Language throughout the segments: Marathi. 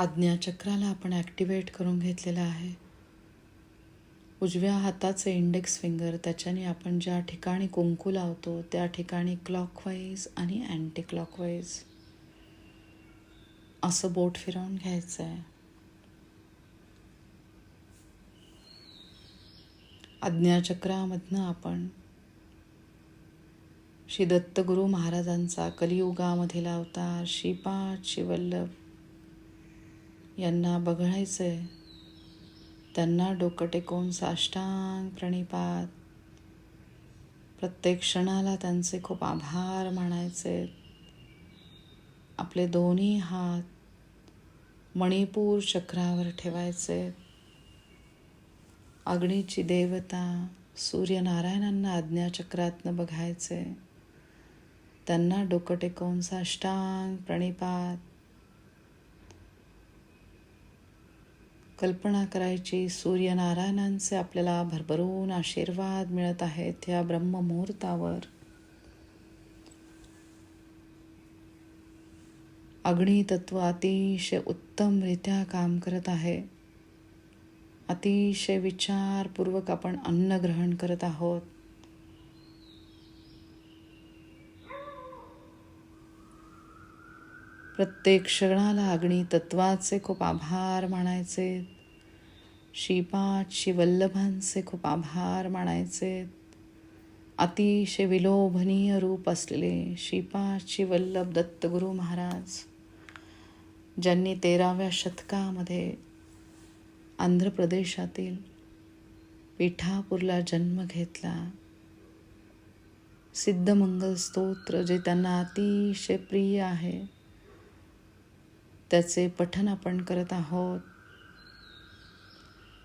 आज्ञाचक्राला आपण ॲक्टिवेट करून घेतलेलं आहे. उजव्या हाताचे इंडेक्स फिंगर त्याच्याने आपण ज्या ठिकाणी कुंकू लावतो त्या ठिकाणी क्लॉकवाईज आणि अँटी क्लॉकवाईज असं बोट फिरवून घ्यायचं आहे आज्ञाचक्रामधनं आपण श्री दत्तगुरू महाराजांचा कलियुगामधील अवतार श्रीपाद शिवल्लभ यांना बघायचंय. त्यांना डोकं टेकून साष्टांग प्रणिपात. प्रत्येक क्षणाला त्यांचे खूप आभार मानायचे. आपले दोन्ही हात मणिपूर चक्रावर ठेवायचे. अग्नीची देवता सूर्यनारायणांना आज्ञाचक्रातनं बघायचे. त्यांना डोकं टेकवून साष्टांग प्रणिपात. कल्पना करायची. सूर्यनारायणांचे आपल्याला भरभरून आशीर्वाद मिळत आहेत या ब्रह्ममुहूर्तावर. अग्नितत्व अतिशय उत्तमरित्या काम करत आहे. अतिशय विचारपूर्वक आपण अन्न ग्रहण करत आहोत. प्रत्येक क्षणाला अग्नी तत्वाचे खूप आभार मानायचे. श्रीपाद शिवल्लभांचे खूप आभार मानायचे. अतिशय विलोभनीय रूप असलेले श्रीपाद शिवल्लभ दत्तगुरू महाराज ज्यांनी तेराव्या शतकामध्ये आंध्र प्रदेशातील पिठापूरला जन्म घेतला. सिद्धमंगल स्तोत्र जे त्यांना अतिशय प्रिय आहे. त्याचे पठन आपण करत आहोत.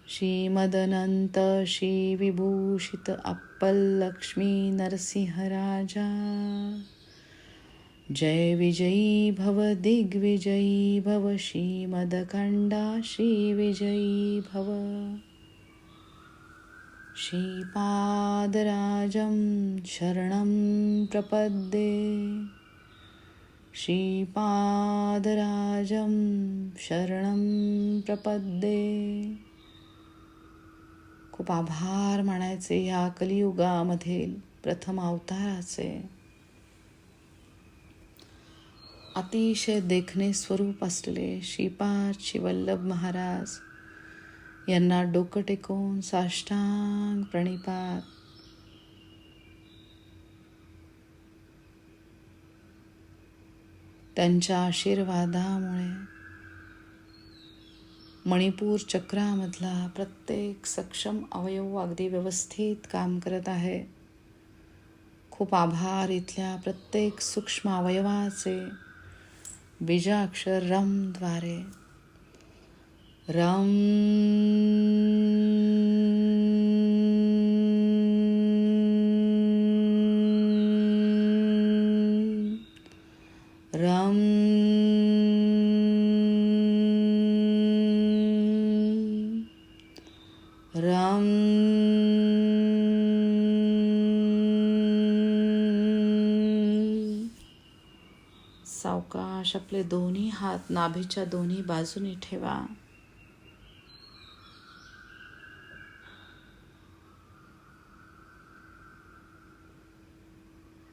श्रीमदनंत श्री विभूषित अप्पल लक्ष्मी नरसिंहराजा जय विजयी भव दिग्विजयी भव श्रीमदकंडा श्री विजयी भव. श्रीपादराजं शरणं प्रपद्ये. श्रीपादराजं शरणं प्रपद्ये. खूप आभार मानायचे या कलियुगामधील प्रथम अवताराचे. अतिशय देखणे स्वरूप असलेले श्रीपाद शिवल्लभ महाराज यांना डोकं टेकून साष्टांग प्रणिपात त्यांच्या आशीर्वादामुळे. मणिपूर चक्रामधला प्रत्येक सक्षम अवयव अगदी व्यवस्थित काम करत आहे. खूप आभार इथल्या प्रत्येक सूक्ष्म अवयवाचे बीजाक्षर रमद्वारे. रम आपले दोन्ही हात नाभीच्या दोन्ही बाजूनी ठेवा.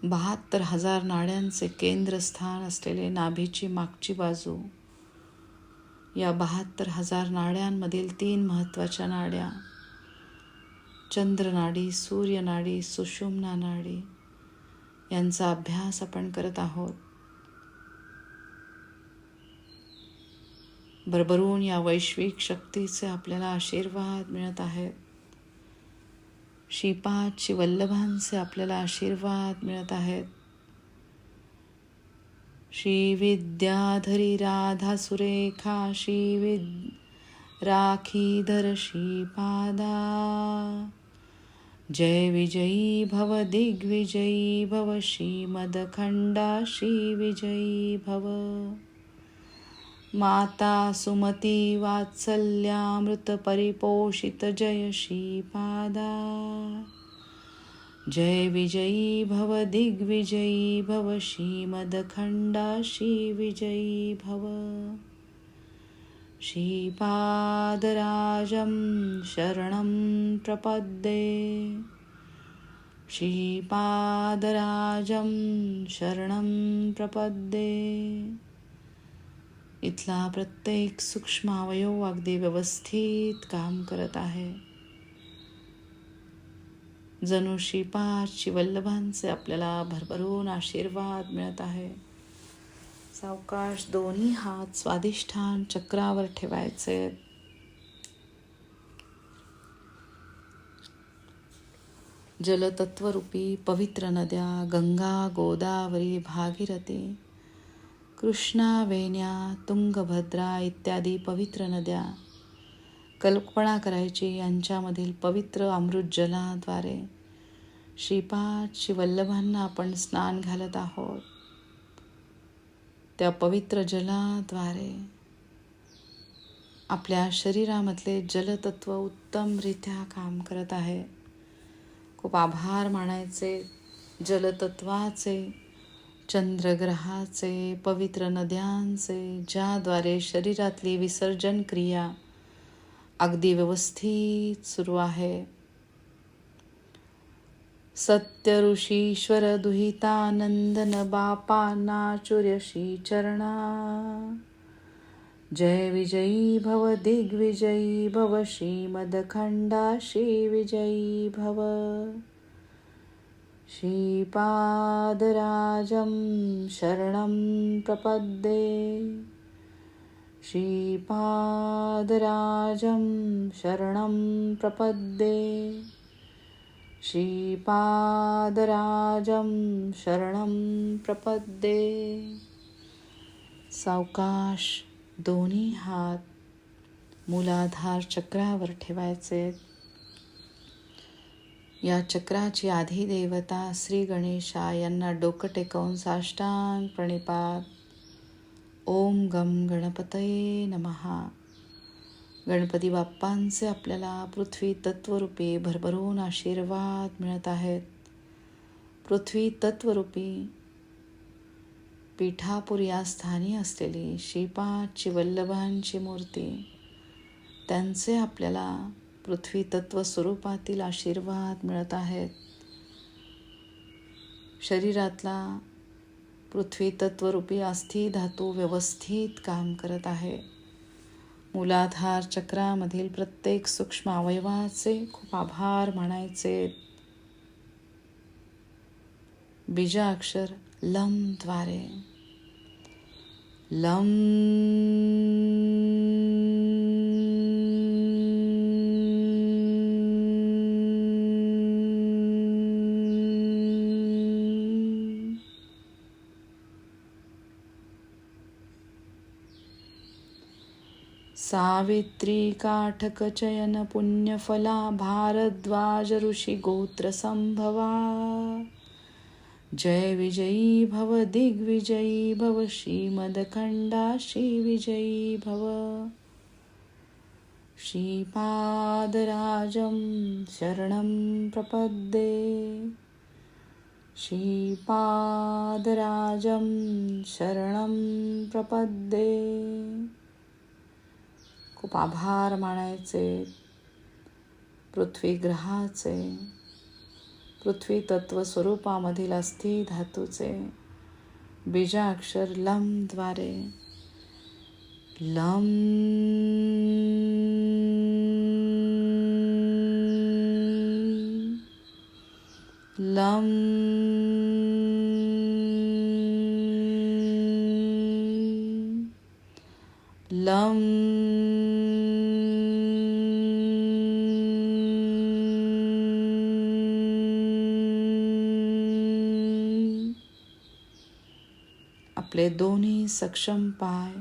बहात्तर हजार नाड्यांचे केंद्रस्थान असलेले नाभीची मागची बाजू. या बहात्तर हजार नाड्यांमधील तीन महत्त्वाच्या नाड्या चंद्रनाडी सूर्यनाडी सुषुम्ना नाडी यांचा अभ्यास आपण करत आहोत. भरभरून या वैश्विक शक्तीचे आपल्याला आशीर्वाद मिळत आहेत. श्रीपाद शिवल्लभांचे आपल्याला आशीर्वाद मिळत आहेत. श्री विद्याधरी राधा सुरेखा श्री विद राखीधर श्रीपादा. जय विजयी भव दिग्विजयी भव श्रीमदखंडा श्री विजयी भव. माता सुमती वात्सल्यामृत परिपोषित जय श्रीपादा। जय विजयी भव दिग्विजयी भव श्रीमदखंडा विजयी भव। श्रीपादराजं शरणं प्रपद्ये। श्रीपादराजं शरणं प्रपद्ये। इथला प्रत्येक सूक्ष्म अवयव अगदी व्यवस्थित काम करत आहे. जणू श्रीपाद शिवल्लभांचे आपल्याला भरभरून आशीर्वाद मिळत आहे. सावकाश दोन्ही हात स्वादिष्ठान चक्रावर ठेवायचे. जलतत्वरूपी पवित्र नद्या गंगा गोदावरी भागीरथी कृष्णा वेण्या तुंगभद्रा इत्यादी पवित्र नद्या. कल्पना करायची यांच्यामधील पवित्र अमृत जलाद्वारे श्रीपाद शिवल्लभांना आपण स्नान घालत आहोत. त्या पवित्र जलाद्वारे. आपल्या शरीरामधले जलतत्व उत्तमरित्या काम करत आहे. खूप आभार मानायचे जलतत्वाचे. चंद्रग्रहाचे पवित्र नद्यांचे ज्याद्वारे शरीरातली विसर्जन क्रिया अगदी व्यवस्थित सुरू आहे. सत्य ऋषीश्वर दुहितानंदन बापा नाचुर्यशी चरणा। जय विजयी भव दिग्विजयी भव श्रीमदखंडा श्रीविजयी भव। श्रीपादराजं शरणं प्रपद्ये। श्रीपादराजं शरणं प्रपद्ये। श्रीपादराजं शरणं प्रपद्ये। सावकाश दोन्ही हात मूलाधार चक्रावर ठेवायचे या चक्राची आधी देवता श्री गणेशा यांना डोकं टेकवून साष्टांग प्रणिपात. ओम गम गणपतये नमहा गणपती बाप्पांचे आपल्याला पृथ्वी तत्वरूपी भरभरून आशीर्वाद मिळत आहेत. पृथ्वी तत्वरूपी पीठापूर या स्थानी असलेली श्रीपादची वल्लभांची मूर्ती त्यांचे आपल्याला पृथ्वी तत्व स्वरूपातील आशीर्वाद मिळत आहेत. शरीरातला पृथ्वी तत्वरूपी अस्थि धातू व्यवस्थित काम करत आहे. मूलाधार चक्रामधील प्रत्येक सूक्ष्म अवयवाचे खूप आभार मानायचे. बीजाक्षर लमद्वारे लम सावित्री काठकचयन पुण्यफला भारद्वाज ऋषी गोत्र संभवा जय विजयी भव दिग्विजयी भव श्रीमदखंडा श्रीविजयी भव श्रीपादराजं शरणं प्रपद्ये। श्रीपादराजं शरणं प्रपद्ये। खूप आभार मानायचे. पृथ्वी ग्रहाचे पृथ्वी तत्व स्वरूपामधील अस्थि धातूचे बीजाक्षर लमद्वारे लम लम लम आपले दोन्ही सक्षम पाय.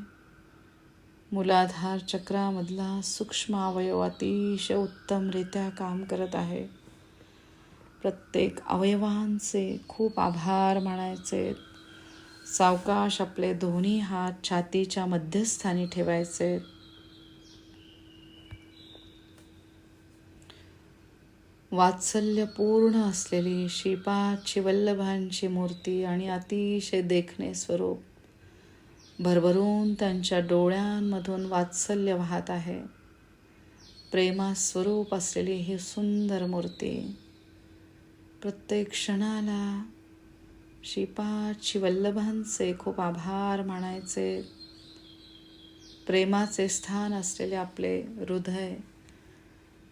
मूलाधार चक्रामधला सूक्ष्म अवयव अतिशय उत्तमरित्या काम करत आहे. प्रत्येक अवयवांचे खूप आभार मानायचे. सावकाश आपले दोन्ही हात छातीच्या मध्यस्थानी ठेवायचे. वात्सल्यपूर्ण असलेली श्रीपादची वल्लभांची मूर्ती आणि अतिशय देखणे स्वरूप भरभरून त्यांच्या डोळ्यांमधून वात्सल्य वाहत आहे. प्रेमा स्वरूप असलेली ही सुंदर मूर्ती प्रत्येक क्षणाला श्रीपादची वल्लभांचे खूप आभार मानायचे. प्रेमाचे स्थान असलेले आपले हृदय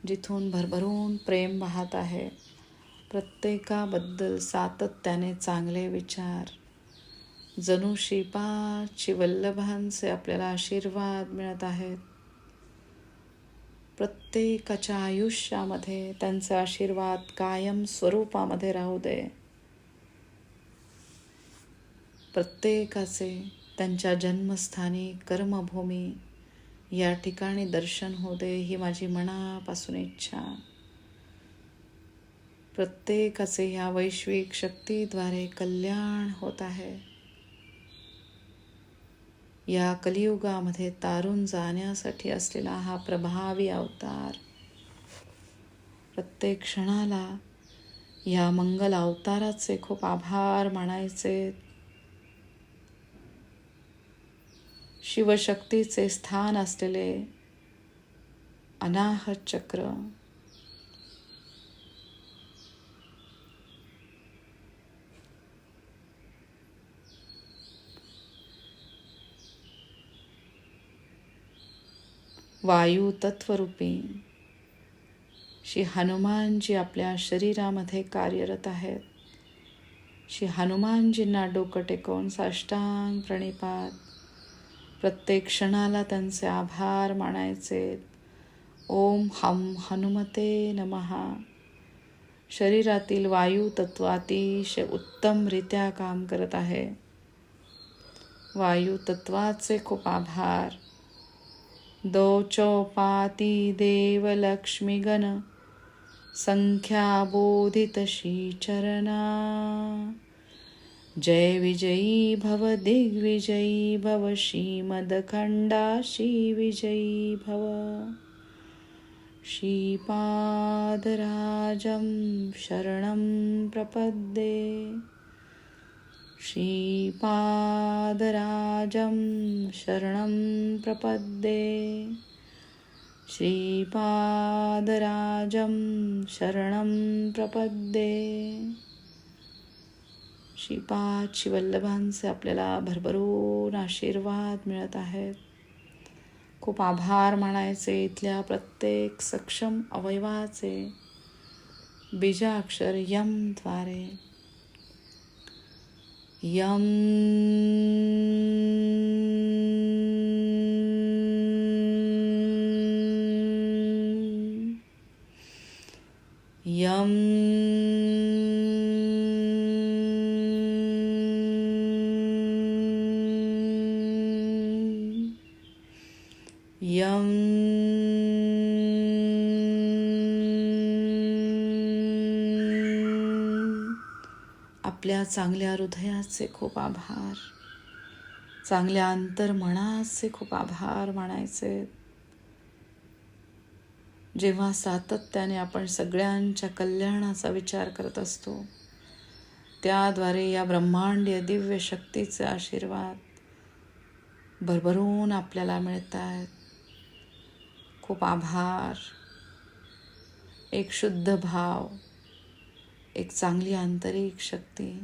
जिथून भरभरून प्रेम वाहत आहे. प्रत्येकाबद्दल सातत्याने चांगले विचार. जणू श्रीपाद वल्लभांचे आपल्याला आशीर्वाद मिळत आहेत. प्रत्येकाच्या आयुष्यामध्ये त्यांचा आशीर्वाद कायम स्वरूपामध्ये राहू दे. प्रत्येकाचे त्यांच्या जन्मस्थानी कर्मभूमी या ठिकाणी दर्शन होऊ दे ही माझी मनापासून इच्छा. प्रत्येकाचे ह्या वैश्विक शक्तीद्वारे कल्याण होत आहे. या कलियुगामध्ये तारून जाण्यासाठी असलेला हा प्रभावी अवतार प्रत्येक क्षणाला या मंगल अवताराचे खूप आभार मानायचे. शिवशक्तीचे स्थान असलेले अनाहत चक्र. वायू तत्वरूपी श्री हनुमानजी आपल्या शरीरामध्ये कार्यरत आहेत. श्री हनुमानजींना डोकं टेकवून साष्टांग प्रणिपात प्रत्येक क्षणाला त्यांचे आभार मानायचे. ओम हम हनुमते नमहा शरीरातील वायू तत्व अतिशय उत्तमरित्या काम करत आहे. वायू तत्वाचे खूप आभार. दो चौपाती देवलक्ष्मीगण चरणा जय विजयी भव दिग्विजयी भव श्रीमदखण्डा श्रीविजयी भव। श्रीपादराजं शरणं प्रपद्ये। श्रीपादराजं शरणं प्रपद्ये। श्रीपादराजं शरणं प्रपद्ये। श्रीपाद शिवल्लभांचे आपल्याला भरभरून आशीर्वाद मिळत आहेत. खूप आभार मानायचे इथल्या प्रत्येक सक्षम अवयवाचे. बीजाक्षर यमद्वारे यम. यम. यम आपल्या चांगल्या हृदयाचे खूप आभार. चांगल्या अंतर्मनाचे खूप आभार मानायचे जेव्हा सातत्याने आपण सगळ्यांच्या कल्याणाचा विचार करत असतो त्याद्वारे या ब्रह्मांडीय दिव्य शक्तीचे आशीर्वाद भरभरून आपल्याला मिळत आहेत खूप आभार. एक शुद्ध भाव एक चांगली आंतरिक शक्ती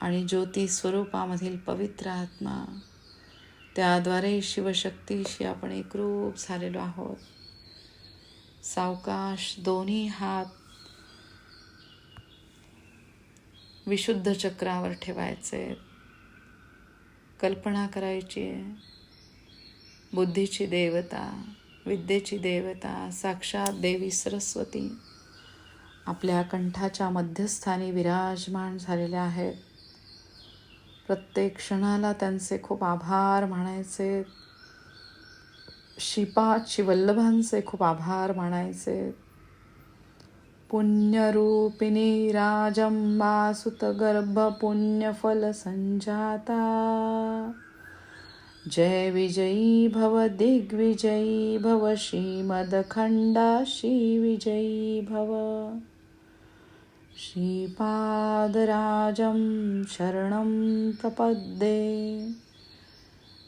आणि ज्योती स्वरूपामधील पवित्र आत्मा. त्याद्वारे शिवशक्तीशी आपण एकरूप झालेलो आहोत. सावकाश दोन्ही हात विशुद्ध चक्रावर ठेवायचे. कल्पना करायची. बुद्धीची देवता. विद्येची देवता साक्षात देवी सरस्वती. आपल्या कंठाच्या मध्यस्थानी विराजमान झालेल्या आहेत. प्रत्येक क्षणाला त्यांचे खूप आभार मानायचे. शिपाची शिवल्लभांचे खूप आभार मानायचे. पुण्यरूपिणी राजंबा सुतगर्भ पुण्यफल संजाता. जय विजयी भव दिग्विजयी भव श्रीमदखण्डा श्रीविजयी भव। श्रीपादराजं शरणं प्रपद्ये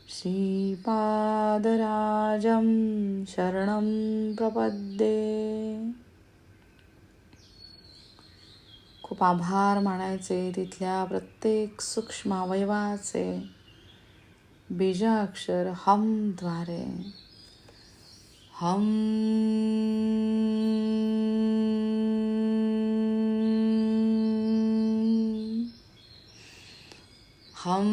श्रीपादराजं शरणं प्रपद्ये। खूप आभार मानायचे तिथल्या प्रत्येक सूक्ष्म अवयवाचे। बीजाक्षर हमद्वारे हम हम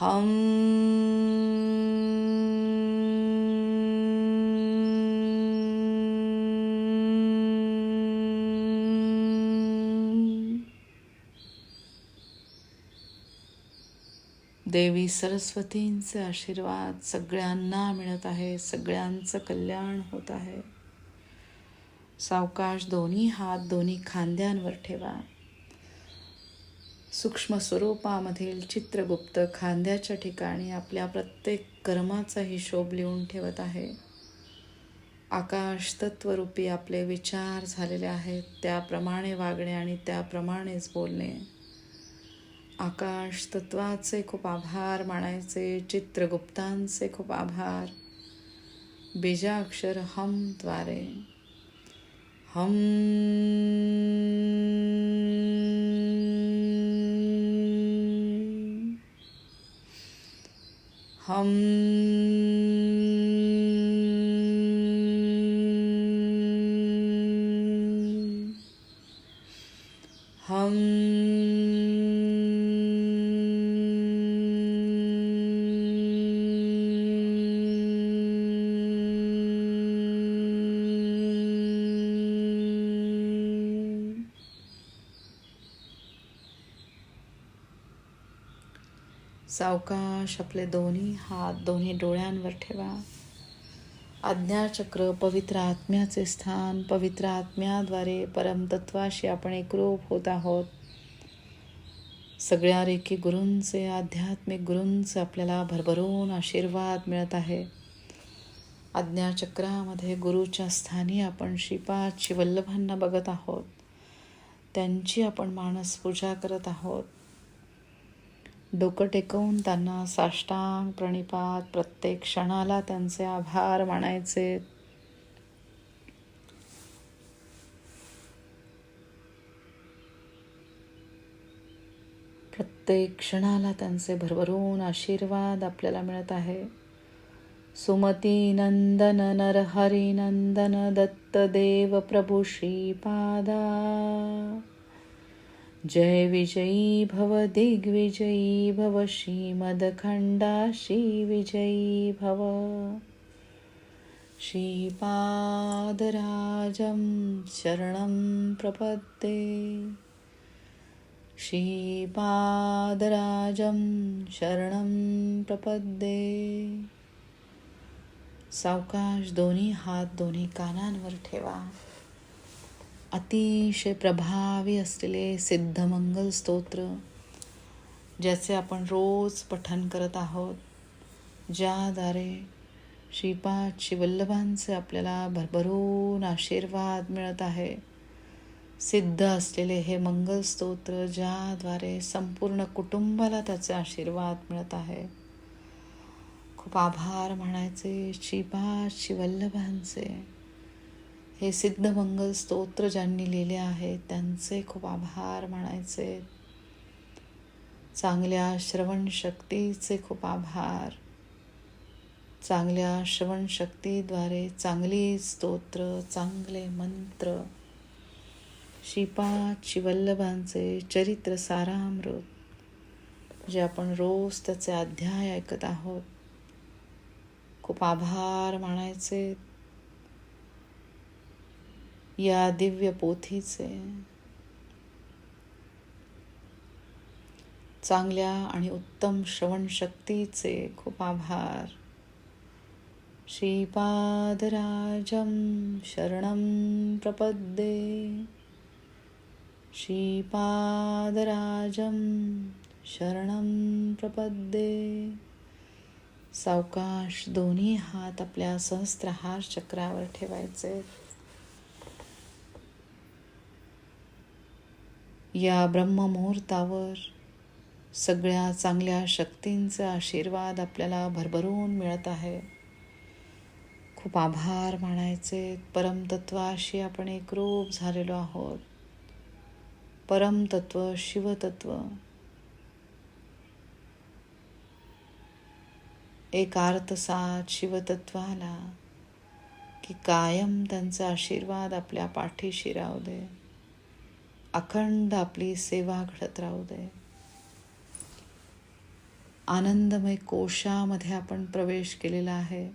हम देवी सरस्वतींचे आशीर्वाद सगळ्यांना मिळत आहे सगळ्यांचं कल्याण होत आहे. सावकाश दोन्ही हात दोन्ही खांद्यांवर ठेवा. सूक्ष्म स्वरूपामधील चित्रगुप्त खांद्याच्या ठिकाणी आपल्या प्रत्येक कर्माचा हिशोब लिहून ठेवत आहे. आकाश तत्वरूपी आपले विचार झालेले आहेत त्याप्रमाणे वागणे आणि त्याप्रमाणेच बोलणे. आकाश तत्वाचे खूप आभार मानायचे चित्रगुप्तांचे खूप आभार. बीजाक्षर हमद्वारे हम हम हम सावकाश आपले दोन्ही हात दोन्ही डोळ्यांवर ठेवा. आज्ञाचक्र पवित्र आत्म्याचे स्थान पवित्र आत्म्याद्वारे परमतत्वाशी आपण एकरूप होत आहोत. सगळ्या रेखी गुरूंचे आध्यात्मिक गुरूंचे आपल्याला भरभरून आशीर्वाद मिळत आहे. आज्ञाचक्रामध्ये गुरुच्या स्थानी आपण श्रीपाद शिवल्लभांना बघत आहोत. त्यांची आपण मानस पूजा करत आहोत. डोकं टेकवून त्यांना साष्टांग प्रणिपात प्रत्येक क्षणाला त्यांचे आभार मानायचे. प्रत्येक क्षणाला त्यांचे भरभरून आशीर्वाद आपल्याला मिळत आहे. सुमती नंदन नरहरी नंदन दत्त देव प्रभू श्रीपादा. जय विजयी भव दिग्विजयी भव श्रीमदखण्डा श्रीविजयी भव। श्रीपादराजं शरणं प्रपद्ये। श्रीपादराजं शरणं प्रपद्ये। सावकाश दोन्ही हात दोन्ही कानांवर ठेवा. अतिशय प्रभावी असलेले सिद्धमंगल स्तोत्र ज्याचे आपण रोज पठन करत आहोत ज्याद्वारे श्रीपाद शिवल्लभांचे आपल्याला भरभरून आशीर्वाद मिळत आहे. सिद्ध असलेले हे मंगल स्तोत्र ज्याद्वारे संपूर्ण कुटुंबाला त्याचे आशीर्वाद मिळत आहे. खूप आभार म्हणायचे श्रीपाद शिवल्लभांचे हे सिद्धभंग स्तोत्र ज्यांनी लिहिले आहेत त्यांचे खूप आभार मानायचे. चांगल्या श्रवण शक्तीचे खूप आभार. चांगल्या श्रवण शक्तीद्वारे चांगली स्तोत्र चांगले मंत्र शिपा शिवल्लभांचे चरित्र सारामृत जे आपण रोज त्याचे अध्याय ऐकत आहोत खूप आभार मानायचे. या दिव्य पोथीचे चांगल्या आणि उत्तम श्रवण शक्तीचे खूप आभार. श्रीपादराजं शरणं प्रपद्ये. श्रीपादराजं शरणं प्रपद्ये. सावकाश दोन्ही हात आपल्या सहस्त्रहार चक्रावर ठेवायचे. या ब्रह्ममुहूर्तावर सगळ्या चांगल्या शक्तींचा आशीर्वाद आपल्याला भरभरून मिळत आहे. खूप आभार मानायचे. परमतत्वाशी आपण एकरूप झालेलो आहोत. परमतत्व शिवतत्व. एक साथ शिवतत्वाला की कायम त्यांचा आशीर्वाद आपल्या पाठीशी राहू दे. अखंड आपली सेवा घडत राहू दे. आनंदमय कोशामध्ये आपण प्रवेश केलेला आहे.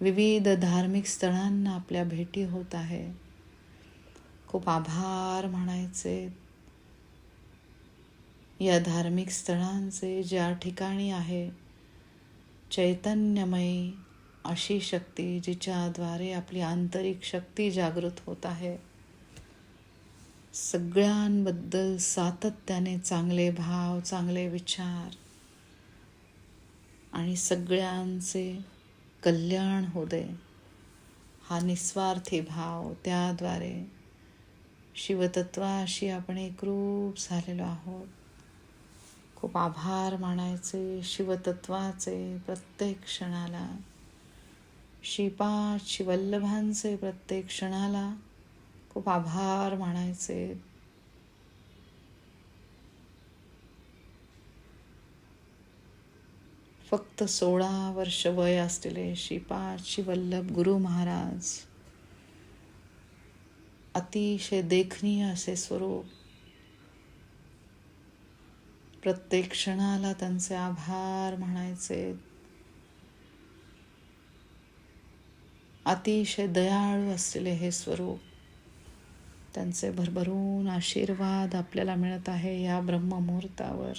विविध धार्मिक स्थळांना आपल्या भेटी होत आहे. खूप आभार म्हणायचे. या धार्मिक स्थळांचे ज्या ठिकाणी आहे चैतन्यमयी अशी शक्ती जिच्याद्वारे आपली आंतरिक शक्ती जागृत होत आहे. सगळ्यांबद्दल सातत्याने चांगले भाव चांगले विचार आणि सगळ्यांचे कल्याण हो दे हा निस्वार्थी भाव त्याद्वारे शिवतत्वाशी आपण एकरूप झालेलो आहोत. खूप आभार मानायचे शिवतत्वाचे प्रत्येक क्षणाला. श्रीपाद शिवल्लभांचे प्रत्येक क्षणाला खूप आभार मानायचे. फक्त सोळा वर्ष वय असलेले श्रीपाद शिवल्लभ गुरु महाराज अतिशय देखणीय असे स्वरूप. प्रत्येक क्षणाला त्यांचे आभार म्हणायचे अतिशय दयाळू असलेले हे स्वरूप. त्यांचे भरभरून आशीर्वाद आपल्याला मिळत आहे या ब्रह्ममुहूर्तावर.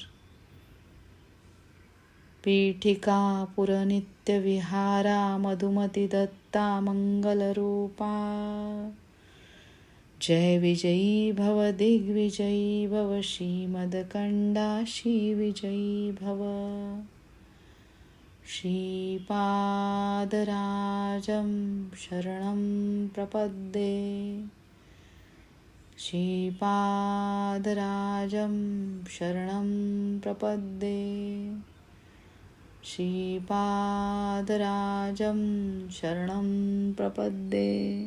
पीठिका पुरनित्यविहारा मधुमती दत्ता मंगलरूपा. जय विजयी भव दिग्विजयी भव श्रीमदकंडा विजयी भव. श्रीपादराजं शरणं प्रपद्ये. श्रीपादराजं शरणं प्रपद्ये। श्रीपादराजं शरणं प्रपद्ये।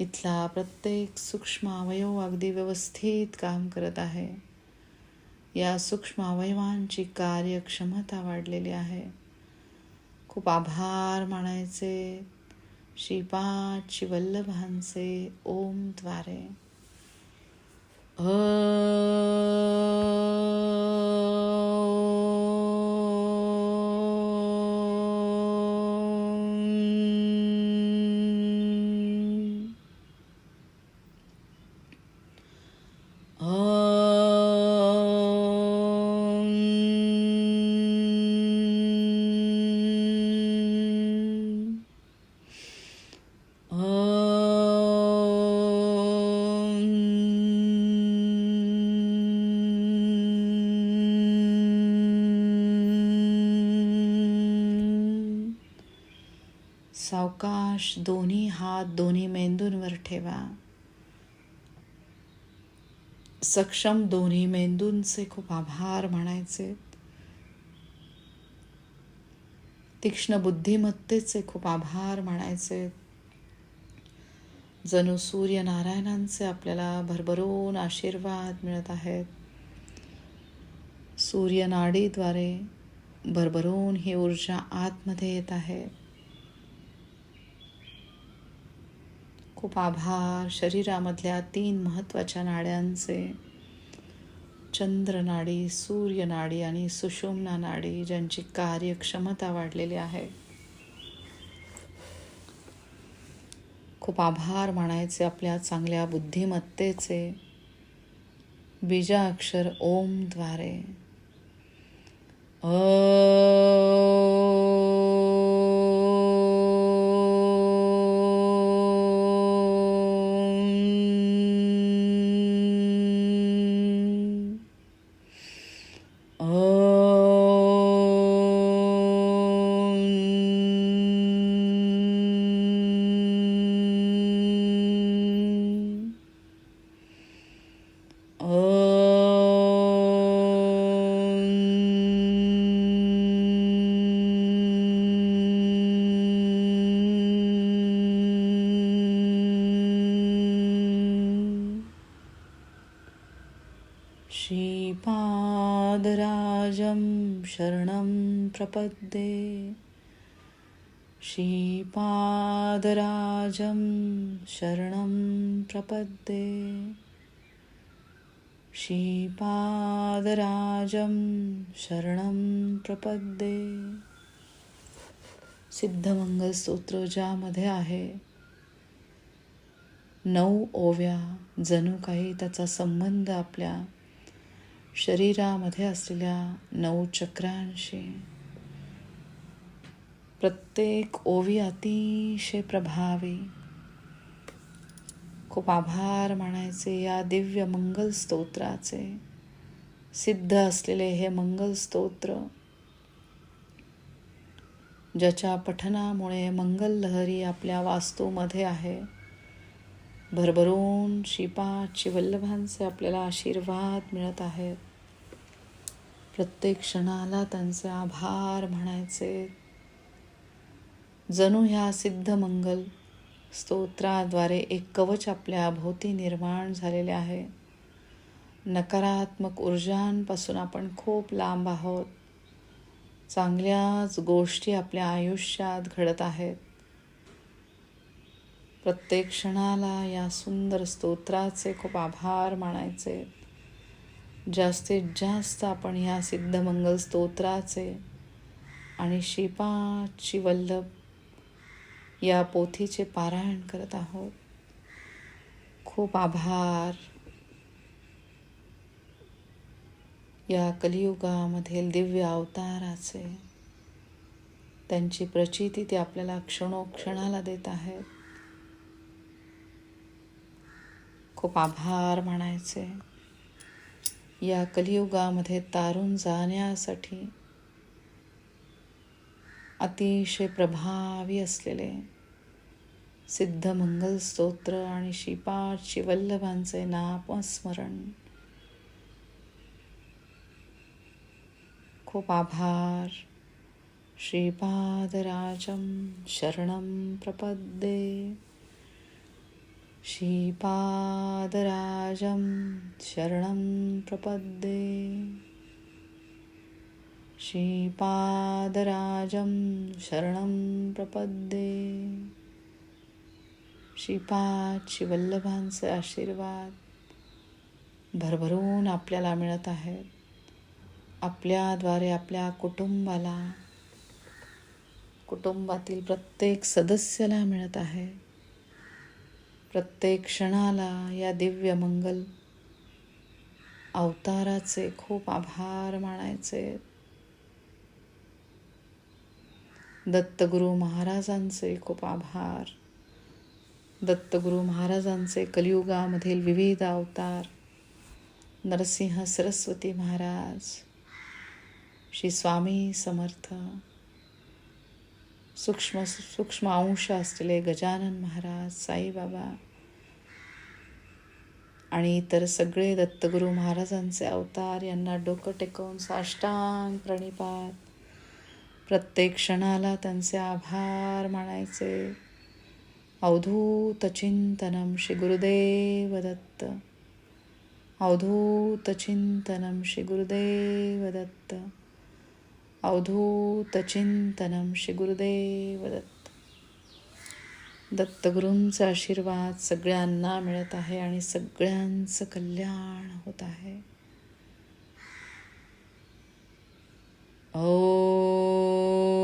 इथला प्रत्येक सूक्ष्म अवयव अगदी व्यवस्थित काम करत आहे. या सूक्ष्म अवयवांची कार्यक्षमता वाढलेली आहे. खूप आभार मानायचे. श्रीपाद शिवल्लभांचे ओमद्वारे Oh. सावकाश दोन्ही हात दोन्ही मेंदूंवर ठेवा. सक्षम दोन्ही मेंदूंचे खूप आभार म्हणायचे तीक्ष्ण बुद्धिमत्तेचे खूप आभार म्हणायचे जणू सूर्यनारायणांचे आपल्याला भरभरून आशीर्वाद मिळत आहेत. सूर्यनाडीद्वारे भरभरून ही ऊर्जा आतमध्ये येत आहे. खूप आभार. शरीरामधल्या तीन महत्त्वाच्या नाड्यांचे चंद्रनाडी सूर्यनाडी आणि सुषुम्ना नाडी ज्यांची कार्यक्षमता वाढलेली आहे. खूप आभार मानायचे आपल्या चांगल्या बुद्धिमत्तेचे. बीजा अक्षर ओमद्वारे अ श्रीपादराजं शरणं प्रपद्ये। श्रीपादराजं शरणं प्रपद्ये। श्रीपादराजं शरणं प्रपद्ये। सिद्धमंगलस्तोत्र ज्यामध्ये आहे नऊ ओव्या जणू काही त्याचा संबंध आपल्या शरीरामध्ये असलेल्या नऊ चक्रांशी प्रत्येक ओवी अतिशय प्रभावी. खूप आभार मानायचे या दिव्य मंगल स्तोत्राचे सिद्ध असलेले हे मंगल स्तोत्र ज्याच्या पठनामुळे मंगल लहरी आपल्या वास्तूमध्ये आहे. भरभरून शिपा वल्लभांचे आपल्याला आशीर्वाद मिळत आहेत. प्रत्येक क्षणाला त्यांचे आभार म्हणायचे. जणू ह्या सिद्ध मंगल स्तोत्राद्वारे एक कवच आपल्या भोवती निर्माण झालेले आहे. नकारात्मक ऊर्जांपासून आपण खूप लांब आहोत. चांगल्याच गोष्टी आपल्या आयुष्यात घडत आहेत. प्रत्येक क्षणाला या सुंदर स्तोत्राचे खूप आभार मानायचे. जास्तीत जास्त आपण ह्या सिद्धमंगल स्तोत्राचे आणि शिपाची वल्लभ या पोथीचे पारायण करत आहोत. खूप आभार. या कलियुगामधील दिव्य अवताराचे. त्यांची प्रचिती ते आपल्याला क्षणोक्षणाला देत आहेत. खूप आभार म्हणायचे. या कलियुगामध्ये तारून जाण्यासाठी अतिशय प्रभावी असलेले सिद्ध मंगल स्तोत्र आणि श्रीपाद शिवल्लभांचे नापस्मरण खूप आभार. श्रीपादराजं शरणं प्रपद्ये. श्रीपादराजं शरणं प्रपद्ये। श्रीपादराजं शरणं प्रपद्ये। श्रीपाद शिवल्लभांचे आशीर्वाद भरभरून आपल्याला मिळत आहेत. आपल्याद्वारे आपल्या कुटुंबाला कुटुंबातील प्रत्येक सदस्याला मिळत आहे. प्रत्येक क्षणाला या दिव्य मंगल अवताराचे खूप आभार मानायचे. दत्तगुरु महाराजांचे खूप आभार. दत्तगुरु महाराजांचे कलियुगामधील विविध अवतार नरसिंह सरस्वती महाराज श्री स्वामी समर्थ सूक्ष्म सूक्ष्म अंश असलेले गजानन महाराज साईबाबा आणि इतर सगळे दत्तगुरू महाराजांचे अवतार यांना डोकं टेकवून साष्टांग प्रणिपात. प्रत्येक क्षणाला त्यांचे आभार मानायचे. अवधूत चिंतनम श्री गुरुदेव दत्त. अवधूत चिंतनम श्री गुरुदेव दत्त. अवधूतचिंतनम श्री गुरुदेव दत्त दत्तगुरूंचा आशीर्वाद सगळ्यांना मिळत आहे आणि सगळ्यांचं कल्याण होत आहे. ओ